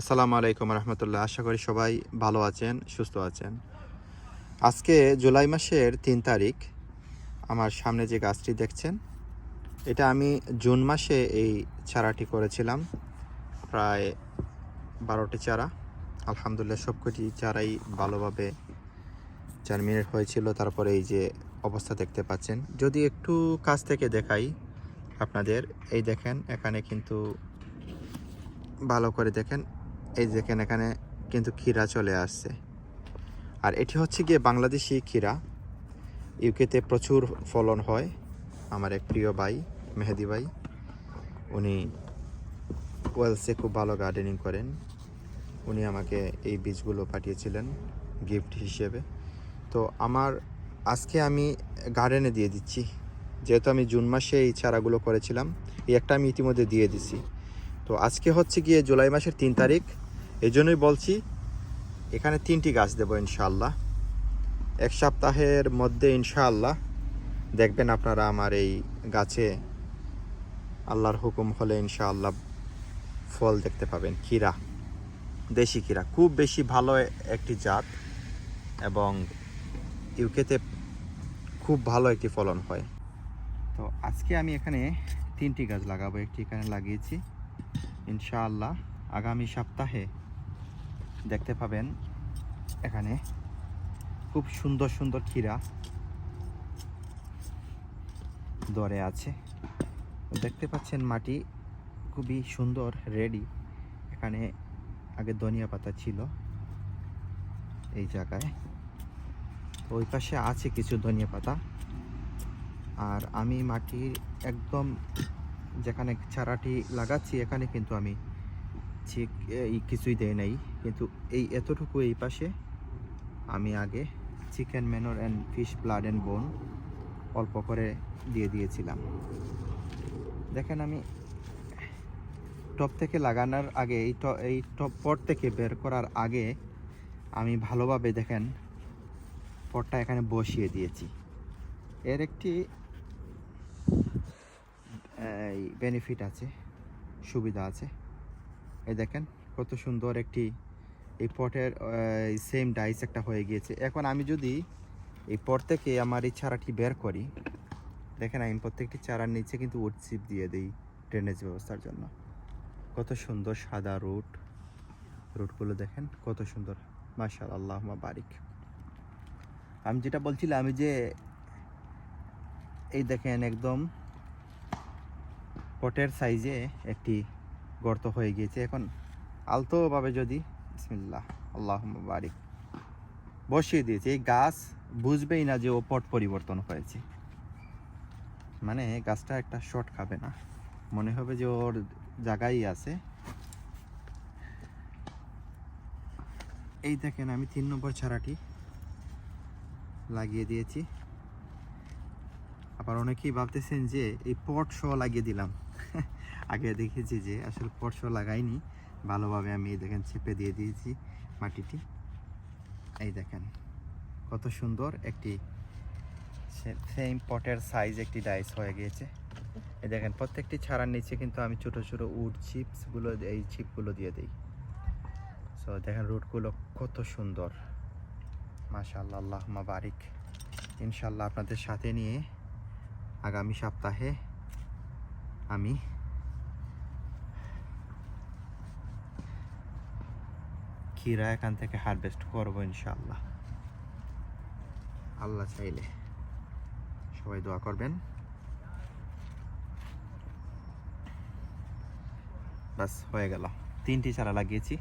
আসসালামু আলাইকুম রহমতুল্লাহ। আশা করি সবাই ভালো আছেন, সুস্থ আছেন। আজকে জুলাই মাসের তিন তারিখ। আমার সামনে যে গাছটি দেখছেন, এটা আমি জুন মাসে এই চারাটি করেছিলাম। প্রায় বারোটি চারা। আলহামদুলিল্লাহ সবকটি চারাই ভালোভাবে জার্মিনেট হয়েছিল। তারপরে এই যে অবস্থা দেখতে পাচ্ছেন। যদি একটু কাছ থেকে দেখাই আপনাদের, এই দেখেন, এখানে কিন্তু ভালো করে দেখেন এই দেখেন এখানে কিন্তু ক্ষীরা চলে আসছে। আর এটি হচ্ছে গিয়ে বাংলাদেশি ক্ষীরা। ইউকেতে প্রচুর ফলন হয়। আমার এক প্রিয় ভাই, মেহেদি ভাই, উনি ওয়েলসে খুব ভালো গার্ডেনিং করেন। উনি আমাকে এই বীজগুলো পাঠিয়েছিলেন, গিফট হিসেবে। তো আমার, আজকে আমি গার্ডেনে দিয়ে দিচ্ছি। যেহেতু আমি জুন মাসে এই চারাগুলো করেছিলাম, এই একটা আমি ইতিমধ্যে দিয়ে দিছি। তো আজকে হচ্ছে গিয়ে জুলাই মাসের তিন তারিখ। এই জন্যই বলছি, এখানে তিনটি গাছ দেবো ইনশাল্লাহ এক সপ্তাহের মধ্যে ইনশাআল্লাহ দেখবেন আপনারা আমার এই গাছে আল্লাহর হুকুম হলে ইনশাআল্লাহ ফল দেখতে পাবেন। ক্ষীরা, দেশি ক্ষীরা, খুব বেশি ভালো একটি জাত এবং ইউকেতে খুব ভালো একটি ফলন হয়। তো আজকে আমি এখানে তিনটি গাছ লাগাবো, একটি এখানে লাগিয়েছি। ইনশাআল্লাহ আগামী সপ্তাহে দেখতে পাবেন এখানে খুব সুন্দর সুন্দর ক্ষীরা দরে আছে। দেখতে পাচ্ছেন মাটি খুবই সুন্দর রেডি এখানে আগে ধনিয়া পাতা ছিল এই জায়গায়। তো ওই পাশে আছে কিছু ধনিয়া পাতা। আর আমি মাটির একদম যেখানে চারাটি লাগাচ্ছি, এখানে কিন্তু আমি ঠিক কিছুই দেয় নাই। কিন্তু এই এতটুকু এই পাশে আমি আগে chicken manure and fish blood and bone অল্প করে দিয়ে দিয়েছিলাম। দেখেন আমি টপ থেকে লাগানোর আগে, এই এই টপ পট থেকে বের করার আগে আমি ভালোভাবে দেখেন পটটা এখানে বসিয়ে দিয়েছি। এর একটি বেনিফিট আছে, সুবিধা আছে। এই দেখেন কত সুন্দর একটি এই পটের সেম ডাইস একটা হয়ে গিয়েছে। এখন আমি যদি এই পট থেকে আমার এই চারাটি বের করি, দেখেন আমি প্রত্যেকটি চারার নিচে কিন্তু উড চিপ দিয়ে দিই ড্রেনেজ ব্যবস্থার জন্য। কত সুন্দর সাদা রুট রুটগুলো দেখেন, কত সুন্দর। মাশাল আল্লাহ বারিক আমি যেটা বলছিলাম আমি যে, এই দেখেন একদম পটের সাইজে একটি গর্ত হয়ে গিয়েছে। এখন আলতোভাবে যদি বিসমিল্লাহ আল্লাহ বারিক। বসিয়ে দিয়েছে, এই গাছ বুঝবেই না যে ও পট পরিবর্তন হয়েছে। মানে গাছটা একটা শর্ট খাবে না। মনে হবে যে ওর জায়গায় আছে। এই দেখেন, আমি তিন নম্বর ছাড়াটি লাগিয়ে দিয়েছি। আবার অনেকেই ভাবতেছেন যে এই পট সহ লাগিয়ে দিলাম। আগে দেখেছি যে আসলে পট সহ লাগাইনি। ভালোভাবে আমি দেখেন চেপে দিয়ে দিয়েছি মাটিটি। এই দেখেন, কত সুন্দর একটি সেম পটের সাইজ একটি ডাইস হয়ে গিয়েছে। এই দেখেন, প্রত্যেকটি ছাড়ার নিচে কিন্তু আমি ছোট ছোট উড চিপসগুলো এই চিপগুলো দিয়ে দিই। সো দেখেন রুটগুলো কত সুন্দর। মাশাল্লাহ আল্লাহ বারিক। ইনশাল্লাহ আপনাদের সাথে নিয়ে আগামী সপ্তাহে আমি ক্ষীরা এখান থেকে হারভেস্ট করব ইনশাল্লাহ আল্লাহ চাইলে সবাই দোয়া করবেন। বাস হয়ে গেল। তিনটি চারা লাগিয়েছি।